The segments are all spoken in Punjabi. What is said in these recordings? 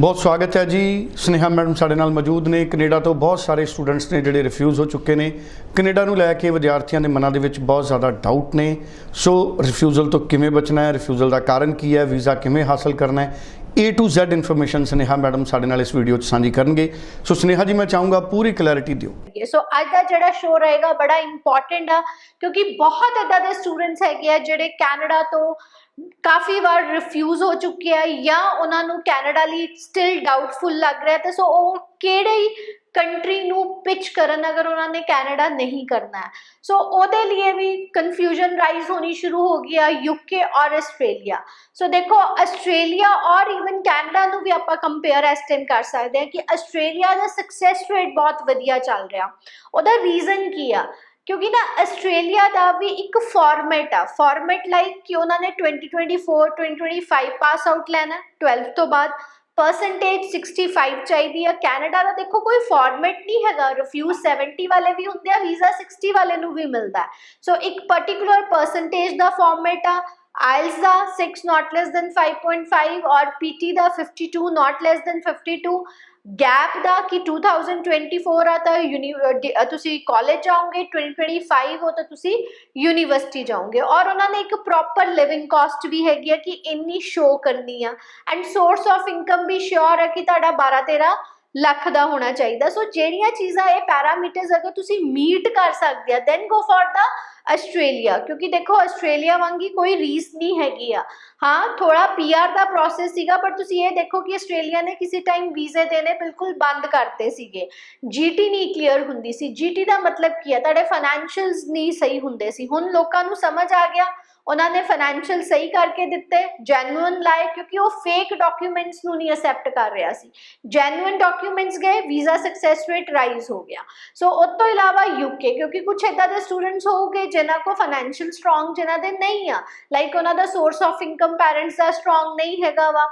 ਬਹੁਤ ਸਵਾਗਤ ਹੈ ਜੀ। ਸਨੇਹਾ ਮੈਡਮ ਸਾਡੇ ਨਾਲ ਮੌਜੂਦ ਨੇ। ਕੈਨੇਡਾ ਤੋਂ ਬਹੁਤ ਸਾਰੇ ਸਟੂਡੈਂਟਸ ਨੇ ਜਿਹੜੇ ਰਿਫਿਊਜ਼ ਹੋ ਚੁੱਕੇ ਨੇ। ਕੈਨੇਡਾ ਨੂੰ ਲੈ ਕੇ ਵਿਦਿਆਰਥੀਆਂ ਦੇ ਮਨਾਂ ਦੇ ਵਿੱਚ ਬਹੁਤ ਜ਼ਿਆਦਾ ਡਾਊਟ ਨੇ। ਸੋ ਰਿਫਿਊਜ਼ਲ ਤੋਂ ਕਿਵੇਂ ਬਚਣਾ ਹੈ? ਰਿਫਿਊਜ਼ਲ ਦਾ ਕਾਰਨ ਕੀ ਹੈ? ਵੀਜ਼ਾ ਕਿਵੇਂ ਹਾਸਲ ਕਰਨਾ ਹੈ? A to Z information Sneha madam ਸਾਡੇ ਨਾਲ ਇਸ ਵੀਡੀਓ 'ਚ ਸਾਂਝੀ ਕਰਨਗੇ। ਸੋ ਸਨੇਹਾ ਜੀ, ਮੈਂ ਚਾਹੂੰਗਾ ਪੂਰੀ ਕਲੈਰਿਟੀ ਦਿਓ। ਸੋ ਅੱਜ ਦਾ ਜਿਹੜਾ ਸ਼ੋਅ ਰਹੇਗਾ, ਬੜਾ ਇੰਪੋਰਟੈਂਟ ਆ, ਕਿਉਂਕਿ ਬਹੁਤ ਏਦਾਂ ਦੇ ਸਟੂਡੈਂਟਸ ਹੈਗੇ ਆ ਜਿਹੜੇ ਕੈਨੇਡਾ ਤੋਂ ਕਾਫੀ ਵਾਰ ਰਿਫਿਊਜ਼ ਹੋ ਚੁੱਕੇ ਆ ਜਾਂ ਉਹਨਾਂ ਨੂੰ ਕੈਨੇਡਾ ਲਈ ਸਟਿਲ ਡਾਊਟਫੁਲ ਲੱਗ ਰਿਹਾ ਤੇ ਸੋ ਉਹ ਕਿਹੜੇ ਕੰਟਰੀ ਨੂੰ ਪਿਚ ਕਰਨ ਅਗਰ ਉਹਨਾਂ ਨੇ ਕੈਨੇਡਾ ਨਹੀਂ ਕਰਨਾ ਹੈ। ਸੋ ਉਹਦੇ ਲਈ ਵੀ ਕਨਫਿਊਜ਼ਨ ਰਾਈਜ਼ ਹੋਣੀ ਸ਼ੁਰੂ ਹੋ ਗਈ ਆ ਯੂਕੇ ਔਰ ਆਸਟ੍ਰੇਲੀਆ ਸੋ ਦੇਖੋ ਆਸਟ੍ਰੇਲੀਆ ਔਰ ਇਵਨ ਕੈਨੇਡਾ ਨੂੰ ਵੀ ਆਪਾਂ ਕੰਪੇਅਰ ਇਸ ਟਾਈਮ ਕਰ ਸਕਦੇ ਹਾਂ ਕਿ ਆਸਟ੍ਰੇਲੀਆ ਦਾ ਸਕਸੈਸ ਰੇਟ ਬਹੁਤ ਵਧੀਆ ਚੱਲ ਰਿਹਾ। ਉਹਦਾ ਰੀਜ਼ਨ ਕੀ ਆ? ਕਿਉਂਕਿ ਨਾ ਆਸਟ੍ਰੇਲੀਆ ਦਾ ਵੀ ਇੱਕ ਫਾਰਮੈਟ ਆ। ਫਾਰਮੈਟ ਲਾਈਕ ਕਿ ਉਹਨਾਂ ਨੇ 2024 2025 ਪਾਸ ਆਊਟ ਲੈਣਾ 12th ਤੋਂ ਬਾਅਦ। ਪਰਸੈਂਟੇਜ 65 ਚਾਹੀਦੀ ਆ। ਕੈਨੇਡਾ ਦਾ ਦੇਖੋ ਕੋਈ ਫਾਰਮੈਟ ਨਹੀਂ ਹੈਗਾ। ਰਿਫਿਊਜ਼ 70 ਵਾਲੇ ਵੀ ਹੁੰਦੇ ਆ ਵੀਜ਼ਾ 60 ਵਾਲੇ ਨੂੰ ਵੀ ਮਿਲਦਾ ਸੋ ਇੱਕ ਪਾਰਟਿਕੂਲਰ ਪਰਸੈਂਟੇਜ ਦਾ ਫਾਰਮੈਟ ਆ। IELTS ਦਾ 6 not less than 5.5 ਔਰ PT ਦਾ 52 not less than 52 ਗੈਪ ਦਾ ਕਿ 2024 ਆ ਤਾਂ ਯੂਨੀ ਅ, ਡੀ- ਅ, ਤੁਸੀਂ ਕਾਲਜ ਜਾਓਗੇ 2025 ਹੋ ਤਾਂ ਤੁਸੀਂ ਯੂਨੀਵਰਸਿਟੀ ਜਾਓਗੇ। ਔਰ ਉਹਨਾਂ ਨੇ ਇੱਕ ਪ੍ਰੋਪਰ ਲਿਵਿੰਗ ਕਾਸਟ ਵੀ ਹੈਗੀ ਆ ਕਿ ਇੰਨੀ ਸ਼ੋ ਕਰਨੀ ਆ। ਐਂਡ ਸੋਰਸ ਆਫ ਇਨਕਮ ਵੀ ਸ਼ੋਰ ਹੈ ਕਿ ਤੁਹਾਡਾ 12 13 ਲੱਖ ਦਾ ਹੋਣਾ ਚਾਹੀਦਾ। ਸੋ ਜਿਹੜੀਆਂ ਚੀਜ਼ਾਂ ਇਹ ਪੈਰਾਮੀਟਰਸ ਅਗਰ ਤੁਸੀਂ ਮੀਟ ਕਰ ਸਕਦੇ ਆ then go for the Australia ਕਿਉਂਕਿ ਦੇਖੋ ਆਸਟ੍ਰੇਲੀਆ ਵਾਂਗੀ ਕੋਈ ਰੀਸ ਨਹੀਂ ਹੈਗੀ ਆ। ਹਾਂ ਥੋੜਾ ਪੀਆਰ ਦਾ ਪ੍ਰੋਸੈਸ ਸੀਗਾ ਪਰ ਤੁਸੀਂ ਇਹ ਦੇਖੋ ਕਿ ਆਸਟ੍ਰੇਲੀਆ ਨੇ ਕਿਸੇ ਟਾਈਮ ਵੀਜ਼ੇ ਦੇਣੇ ਬਿਲਕੁਲ ਬੰਦ ਕਰਤੇ ਸੀਗੇ। ਜੀਟੀ ਨਹੀਂ ਕਲੀਅਰ ਹੁੰਦੀ ਸੀ। ਜੀਟੀ ਦਾ ਮਤਲਬ ਕੀ ਹੈ ਤੁਹਾਡੇ ਫਾਈਨੈਂਸ਼ੀਅਲਸ ਨਹੀਂ ਸਹੀ ਹੁੰਦੇ ਸੀ। ਹੁਣ ਲੋਕਾਂ ਨੂੰ ਸਮਝ ਆ ਗਿਆ ਉਹਨਾਂ ਨੇ ਫਾਈਨੈਂਸ਼ੀਅਲ ਸਹੀ ਕਰਕੇ ਦਿੱਤੇ ਜੈਨੂਇਨ ਲਾਏ, ਕਿਉਂਕਿ ਉਹ ਫੇਕ ਡਾਕੂਮੈਂਟਸ ਨੂੰ ਨਹੀਂ ਅਸੈਪਟ ਕਰ ਰਿਹਾ ਸੀ। ਜੈਨੂਇਨ ਡਾਕੂਮੈਂਟਸ ਗਏ ਵੀਜ਼ਾ ਸਕਸੈਸ ਰੇਟ ਰਾਈਜ਼ ਹੋ ਗਿਆ। ਸੋ ਉਸ ਤੋਂ ਇਲਾਵਾ ਯੂਕੇ ਕਿਉਂਕਿ ਕੁਝ ਇਦਾਂ ਦੇ ਸਟੂਡੈਂਟਸ ਹੋਊਗੇ, ਜਿਨ੍ਹਾਂ ਕੋ ਫਾਈਨੈਂਸ਼ੀਅਲ ਸਟਰੋਂਗ ਜਿਨ੍ਹਾਂ ਦੇ ਨਹੀਂ ਆ। ਲਾਈਕ ਉਹਨਾਂ ਦਾ ਸੋਰਸ ਆਫ ਇਨਕਮ ਪੈਰੈਂਟਸ ਦਾ ਸਟਰੋਂਗ ਨਹੀਂ ਹੈਗਾ ਵਾ।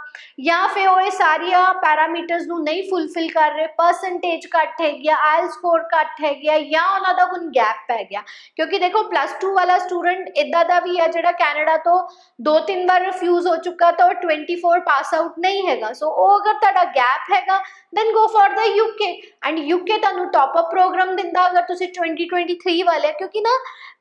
ਜਾਂ ਫਿਰ ਉਹ ਇਹ ਸਾਰੀਆਂ ਪੈਰਾਮੀਟਰਸ ਨੂੰ ਨਹੀਂ ਫੁੱਲਫਿਲ ਕਰ ਰਹੇ ਪਰਸੈਂਟੇਜ ਘੱਟ ਹੈ ਗਿਆ ਆਇਲ ਸਕੋਰ ਘੱਟ ਹੈ ਗਿਆ ਜਾਂ ਉਹਨਾਂ ਦਾ ਹੁਣ ਗੈਪ ਪੈ ਗਿਆ। ਕਿਉਂਕਿ ਦੇਖੋ ਪਲੱਸ 2 ਵਾਲਾ ਸਟੂਡੈਂਟ ਇਦਾਂ ਦਾ ਵੀ ਹੈ ਜਿਹੜਾ ਕੈਨੇਡਾ ਤੋਂ ਦੋ ਤਿੰਨ ਵਾਰ ਰਿਫਿਊਜ਼ ਹੋ ਚੁੱਕਾ ਤਾਂ ਉਹ 24 ਪਾਸ ਆਊਟ ਨਹੀਂ ਹੈਗਾ। ਸੋ ਉਹ ਅਗਰ ਤੁਹਾਡਾ ਗੈਪ ਹੈਗਾ then go for the UK and UK ਤੁਹਾਨੂੰ ਟਾਪ ਅਪ ਪ੍ਰੋਗਰਾਮ ਦਿੰਦਾ ਅਗਰ ਤੁਸੀਂ 2023 ਵਾਲੇ ਕਿਉਂਕਿ ਨਾ,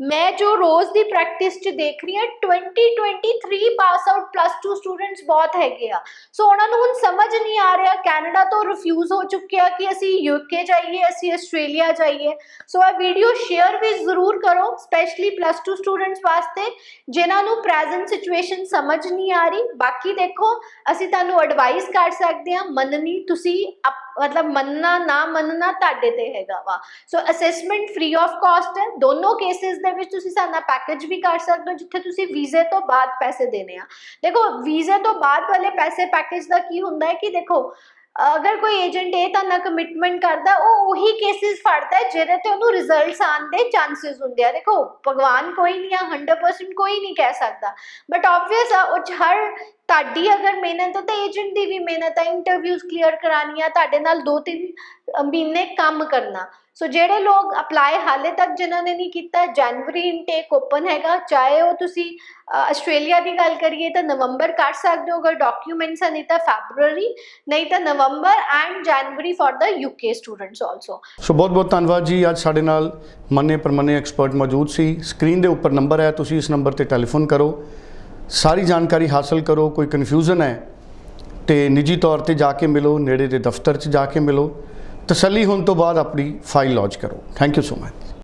ਮੈਂ ਜੋ ਰੋਜ਼ ਦੀ ਪ੍ਰੈਕਟਿਸ ਚ ਦੇਖ ਰਹੀ ਹਾਂ 2023 ਪਾਸ ਆਊਟ ਪਲੱਸ 2 ਸਟੂਡੈਂਟਸ ਬਹੁਤ ਹੈਗੇ ਆ। ਸੋ ਉਹਨਾਂ ਨੂੰ ਹੁਣ ਸਮਝ ਨਹੀਂ ਆ ਰਿਹਾ, ਕੈਨੇਡਾ ਤੋਂ ਰਿਫਿਊਜ਼ ਹੋ ਚੁੱਕਿਆ ਕਿ ਅਸੀਂ ਯੂਕੇ ਜਾਈਏ, ਅਸੀਂ ਆਸਟ੍ਰੇਲੀਆ ਜਾਈਏ। ਸੋ ਇਹ ਵੀਡੀਓ ਸ਼ੇਅਰ ਵੀ ਜ਼ਰੂਰ ਕਰੋ ਸਪੈਸ਼ਲੀ ਪਲੱਸ 2 ਸਟੂਡੈਂਟਸ ਵਾਸਤੇ। ਜਿਨ੍ਹਾਂ ਨੂੰ ਪ੍ਰੈਜ਼ੈਂਟ ਸਿਚੁਏਸ਼ਨ ਸਮਝ ਨਹੀਂ ਆ ਰਹੀ। ਬਾਕੀ ਦੇਖੋ, ਅਸੀਂ ਤੁਹਾਨੂੰ ਐਡਵਾਈਸ ਕਰ ਸਕਦੇ ਹਾਂ, ਮੰਨਣੀ ਤੁਸੀਂ ਮਤਲਬ ਮੰਨਣਾ ਨਾ ਮੰਨਣਾ ਤੁਹਾਡੇ ਤੇ ਹੈਗਾ ਵਾ। So assessment free of cost ਹੈ। ਦੋਨੋਂ ਕੇਸਿਸ ਦੇ ਵਿੱਚ ਤੁਸੀਂ ਸਾਡਾ ਪੈਕੇਜ ਵੀ ਕਰ ਸਕਦੇ ਹੋ, ਜਿੱਥੇ ਤੁਸੀਂ ਵੀਜ਼ੇ ਤੋਂ ਬਾਅਦ ਪੈਸੇ ਦੇਣੇ ਆ। ਦੇਖੋ, ਵੀਜ਼ੇ ਤੋਂ ਬਾਅਦ ਵਾਲੇ ਪੈਸੇ ਪੈਕੇਜ ਦਾ ਕੀ ਹੁੰਦਾ ਹੈ ਕਿ ਦੇਖੋ ਅਗਰ ਕੋਈ ਏਜੰਟ ਇਹ ਤਾਂ ਨਾ ਕਮਿਟਮੈਂਟ ਕਰਦਾ, ਉਹ ਉਹੀ ਕੇਸਿਸ ਫੜਦਾ ਜਿਹਦੇ ਤੇ ਉਹਨੂੰ ਰਿਜ਼ਲਟਸ ਆਉਣ ਦੇ ਚਾਂਸਸ ਹੁੰਦੇ ਆ। ਦੇਖੋ, ਭਗਵਾਨ ਕੋਈ ਨਹੀਂ ਆ 100% ਕੋਈ ਨਹੀਂ ਕਹਿ ਸਕਦਾ। ਬਟ ਆਬਵੀਅਸ ਆ, ਉਹ ਹਰ ਤੁਹਾਡੀ ਅਗਰ ਮਿਹਨਤ ਹੈ ਤਾਂ ਏਜੰਟ ਦੀ ਵੀ ਮਿਹਨਤ ਹੈ ਇੰਟਰਵਿਊਜ਼ ਕਲੀਅਰ ਕਰਾਨੀਆਂ ਤੁਹਾਡੇ ਨਾਲ ਦੋ ਤਿੰਨ ਮਹੀਨੇ ਕੰਮ ਕਰਨਾ। ਸੋ ਜਿਹੜੇ ਲੋਕ ਅਪਲਾਈ ਹਾਲੇ ਤੱਕ ਜਿਨ੍ਹਾਂ ਨੇ ਨਹੀਂ ਕੀਤਾ ਜਨਵਰੀ ਇਨਟੇਕ ਓਪਨ ਹੈਗਾ, ਚਾਹੇ ਉਹ ਤੁਸੀਂ ਆਸਟ੍ਰੇਲੀਆ ਦੀ ਗੱਲ ਕਰੀਏ ਤਾਂ ਨਵੰਬਰ ਕਰ ਸਕਦੇ ਹੋ, ਅਗਰ ਡਾਕੂਮੈਂਟਸ ਹੈ ਤਾਂ ਫੈਬਰੂਰੀ ਨਹੀਂ ਤਾਂ November and January for the UK students also so ਬਹੁਤ ਬਹੁਤ ਧੰਨਵਾਦ ਜੀ। ਅੱਜ ਸਾਡੇ ਨਾਲ ਮੰਨੇ ਪਰਮੰਨੇ ਐਕਸਪਰਟ ਮੌਜੂਦ ਸੀ। ਸਕਰੀਨ ਦੇ ਉੱਪਰ ਨੰਬਰ ਹੈ, ਤੁਸੀਂ ਇਸ ਨੰਬਰ ਤੇ ਟੈਲੀਫੋਨ ਕਰੋ। ਸਾਰੀ ਜਾਣਕਾਰੀ ਹਾਸਲ ਕਰੋ, ਕੋਈ ਕਨਫਿਊਜ਼ਨ ਹੈ, ਤੇ ਨਿੱਜੀ ਤੌਰ ਤੇ ਜਾ ਕੇ ਮਿਲੋ, ਨੇੜੇ ਦੇ ਦਫ਼ਤਰ 'ਚ ਜਾ ਕੇ ਮਿਲੋ। ਤਸੱਲੀ ਹੋਣ ਤੋਂ ਬਾਅਦ ਆਪਣੀ ਫਾਈਲ ਲੌਂਚ ਕਰੋ। Thank you so much